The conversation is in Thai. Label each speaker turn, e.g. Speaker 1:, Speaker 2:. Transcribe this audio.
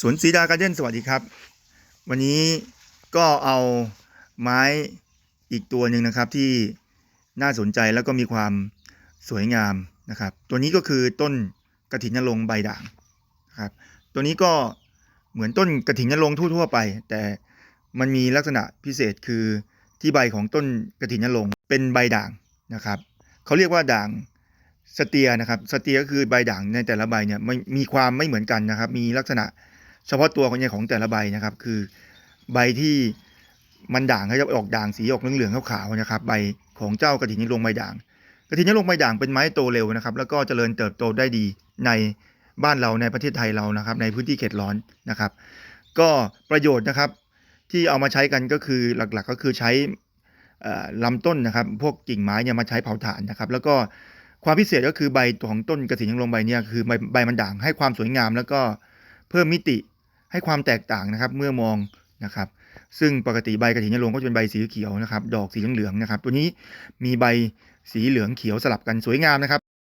Speaker 1: สวนสีดาการ์เด้นสวัสดีครับ วันนี้ก็เอาไม้อีกตัวหนึ่งนะครับที่น่าสนใจแล้วก็มีความสวยงามนะครับ ตัวนี้ก็คือต้นกระถินนรงใบด่างนะครับ ตัวนี้ก็เหมือนต้นกระถินนรงทั่วๆไป แต่มันมีลักษณะพิเศษคือที่ใบของต้นกระถินนรงเป็นใบด่างนะครับเขาเรียกว่าด่างสเตียนะครับสเตียก็คือใบด่างในแต่ละใบเนี่ยไม่มีความไม่เหมือนกันนะครับ มีลักษณะ เฉพาะตัวของเนี่ยของแต่ละใบนะครับ คือใบที่มันด่างเขาจะออกด่างสีออกเหลืองๆขาวๆนะครับ ใบของเจ้ากระถินนิลงใบด่าง กระถินนิลงใบด่างเป็นไม้โตเร็วนะครับ แล้วก็เจริญเติบโตได้ดีในบ้านเราในประเทศไทยเรานะครับ ในพื้นที่เขตร้อนนะครับ ก็ประโยชน์นะครับที่เอามาใช้กันก็คือหลักๆ ก็คือใช้ลำต้นนะครับ พวกกิ่งไม้เนี่ยมาใช้เผาถ่านนะครับ แล้วก็ความพิเศษก็คือใบของต้นกระถินยังลงใบเนี่ยคือใบใบมันด่างให้ความสวยงาม แล้วก็เพิ่มมิติ ให้ความแตกต่างนะครับเมื่อมองนะครับซึ่งปกติใบกระถินยลงก็จะเป็นใบสีเขียวนะครับ ดอกสีเหลืองๆนะครับ ตัวนี้มีใบสีเหลืองเขียวสลับกันสวยงามนะครับ